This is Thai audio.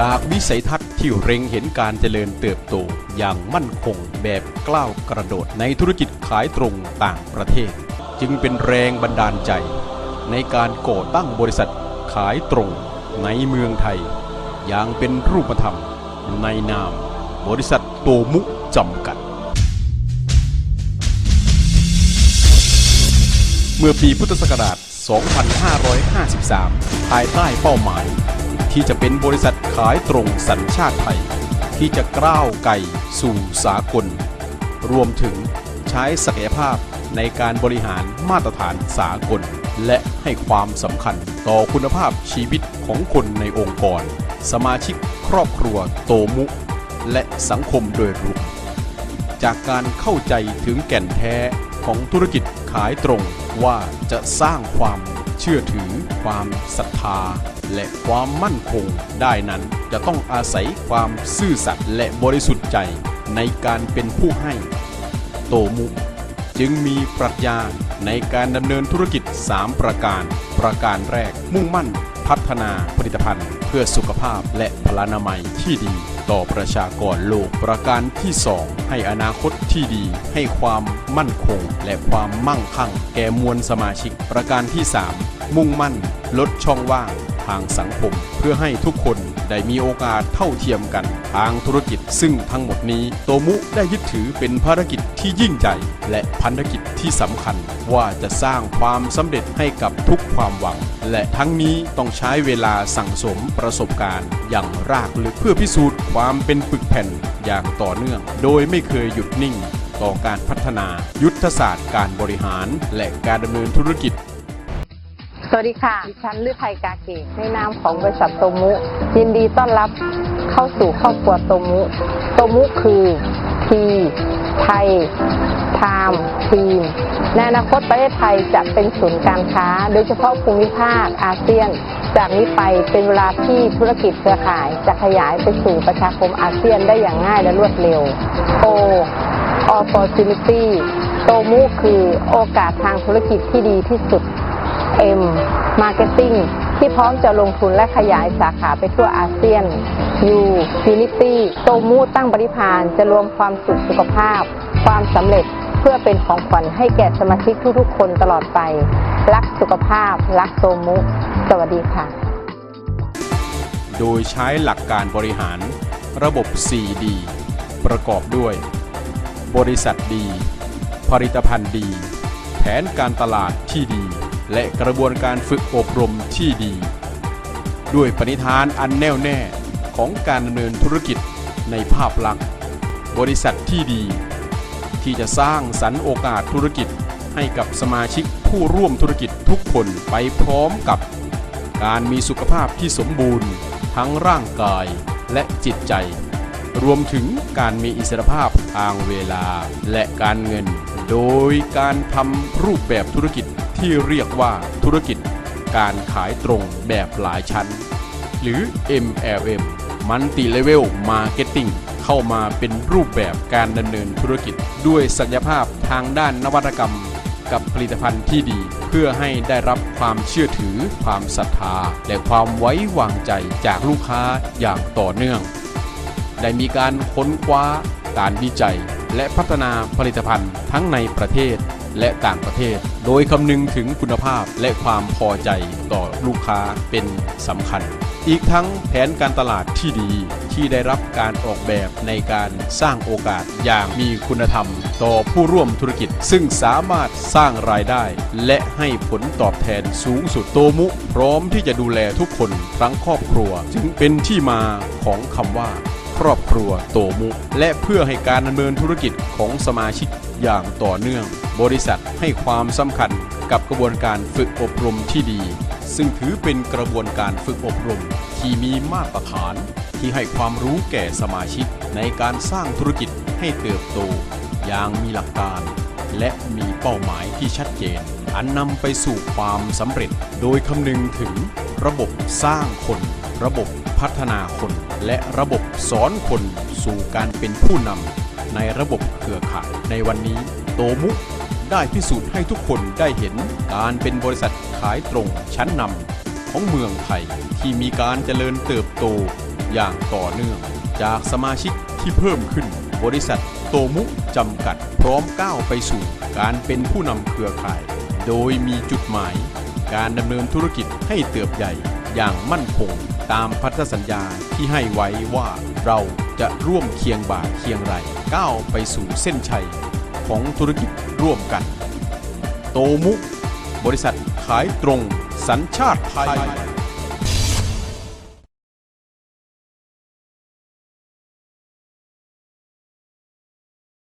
จากวิสัยทัศน์ที่เร็งเห็นการเจริญเติบโตอย่างมั่นคงแบบกล้าวกระโดดในธุรกิจขายตรงต่างประเทศ จึงเป็นแรงบันดาลใจ ในการก่อตั้งบริษัทขายตรงในเมืองไทย อย่างเป็นรูปธรรมในนาม บริษัทโตมุจำกัด เมื่อปีพุทธศักราช 2553 ภายใต้เป้าหมาย ที่จะเป็นบริษัทขายตรงสัญชาติไทย ที่จะก้าวไกลสู่สากล รวมถึงใช้ศักยภาพในการบริหารมาตรฐานสากล และให้ความสำคัญต่อคุณภาพชีวิตของคนในองค์กร สมาชิกครอบครัวโตมุ และสังคมโดยรวมจากการเข้าใจถึงแก่นแท้ของธุรกิจขายตรงว่าจะสร้างความ เชื่อถือ ความศรัทธา และความมั่นคงได้นั้นจะต้องอาศัยความซื่อสัตย์และบริสุทธิ์ใจในการเป็นผู้ให้ โตมุจึงมีปรัชญาในการดำเนินธุรกิจ 3 ประการ ประการแรก มุ่งมั่น พัฒนาผลิตภัณฑ์ เพื่อสุขภาพและพลานามัยที่ดี ต่อประชากรโลก ประการที่ 2 ให้อนาคตที่ดี ให้ความมั่นคง และความมั่งคั่ง แก่มวลสมาชิก ประการที่ 3 มุ่งมั่น ลดช่องว่าง ทางสังคม เพื่อให้ทุกคนได้มีโอกาสเท่าเทียมกันทางธุรกิจ ซึ่งทั้งหมดนี้โตมุได้ยึดถือเป็นภารกิจที่ยิ่งใหญ่และพันธกิจที่สำคัญว่าจะสร้างความสำเร็จให้กับทุกความหวัง และทั้งนี้ต้องใช้เวลาสั่งสมประสบการณ์ อย่างรากลึกเพื่อพิสูจน์ความเป็นปึกแผ่นอย่างต่อเนื่อง โดยไม่เคยหยุดนิ่ง ต่อการพัฒนายุทธศาสตร์การบริหารและการดำเนินธุรกิจ สวัสดีค่ะ ดิฉันลือไทยกาเกตในนามของบริษัทโตมุ ยินดีต้อนรับเข้าสู่ครอบครัวโตมุ โตมุคือทีไทยไทม์ทีมในอนาคตประเทศไทยจะเป็นศูนย์การค้า โดยเฉพาะภูมิภาคอาเซียน จากนี้ไปเป็นเวลาที่ธุรกิจเครือข่าย จะขยายไปสู่ประชาคมอาเซียนได้อย่างง่ายและรวดเร็ว O opportunity โตมุคือโอกาสทางธุรกิจที่ดีที่สุด M Marketing ที่พร้อมจะลงทุนและขยายสาขาไปทั่วอาเซียน U Unity โตมูตั้งบริพานจะรวมความสุขสุขภาพ ความสำเร็จเพื่อเป็นของขวัญให้แก่สมาชิกทุกๆ คนตลอดไป รักสุขภาพ รักโตมุ สวัสดีค่ะ โดยใช้หลักการบริหารระบบ 4D ประกอบด้วย บริษัทดี ผลิตภัณฑ์ดี แผนการตลาดที่ดี และกระบวนการฝึกอบรมที่ดี ด้วยปณิธานอันแน่วแน่ของการดำเนินธุรกิจในภาพลักษณ์ บริษัทที่ดี ที่จะสร้างสรรค์โอกาสธุรกิจให้กับสมาชิกผู้ร่วมธุรกิจทุกคนไปพร้อมกับ การมีสุขภาพที่สมบูรณ์ ทั้งร่างกายและจิตใจ รวมถึงการมีอิสรภาพทางเวลาและการเงิน โดยการทำรูปแบบธุรกิจ ที่เรียกว่าธุรกิจการขายตรงแบบหลายชั้น หรือ MLM Multi Level Marketing เข้ามาเป็นรูปแบบการดำเนินธุรกิจด้วยศักยภาพทางด้านนวัตกรรม กับผลิตภัณฑ์ที่ดี เพื่อให้ได้รับความเชื่อถือ ความศรัทธา และความไว้วางใจจากลูกค้าอย่างต่อเนื่อง ได้มีการค้นคว้า การวิจัย และพัฒนาผลิตภัณฑ์ทั้งในประเทศ และต่างประเทศ โดยคำนึงถึงคุณภาพและความพอใจต่อลูกค้าเป็นสำคัญ อีกทั้งแผนการตลาดที่ดีที่ได้รับการออกแบบในการสร้างโอกาสอย่างมีคุณธรรม ต่อผู้ร่วมธุรกิจ ซึ่งสามารถสร้างรายได้ และให้ผลตอบแทนสูงสุดโตมุพร้อมที่จะดูแลทุกคนทั้งครอบครัว จึงเป็นที่มาของคำว่า รอบครัวโตมุ และเพื่อให้การดำเนินธุรกิจของสมาชิกอย่างต่อเนื่อง บริษัทให้ความสำคัญกับกระบวนการฝึกอบรมที่ดี ซึ่งถือเป็นกระบวนการฝึกอบรมที่มีมาตรฐาน ที่ให้ความรู้แก่สมาชิกในการสร้างธุรกิจให้เติบโต อย่างมีหลักการ และมีเป้าหมายที่ชัดเจน อันนำไปสู่ความสำเร็จ โดยคำนึงถึงระบบสร้างคน ระบบ พัฒนาคนและระบบสอนคนสู่การเป็นผู้นำในระบบเครือข่ายในวันนี้โตมุได้พิสูจน์ให้ทุกคนได้เห็นการเป็นบริษัทขายตรงชั้นนำของเมืองไทยที่มีการเจริญเติบโตอย่างต่อเนื่อง จากสมาชิกที่เพิ่มขึ้น บริษัทโตมุจำกัดพร้อมก้าวไปสู่การเป็นผู้นำเครือข่าย โดยมีจุดหมาย การดำเนินธุรกิจให้เติบใหญ่อย่างมั่นคง ตามพันธสัญญาที่ให้ไว้ว่าเราจะร่วมเคียงบ่าเคียงไหลก้าวไปสู่เส้นชัยของธุรกิจร่วมกัน โตมุ บริษัทขายตรงสัญชาติไทย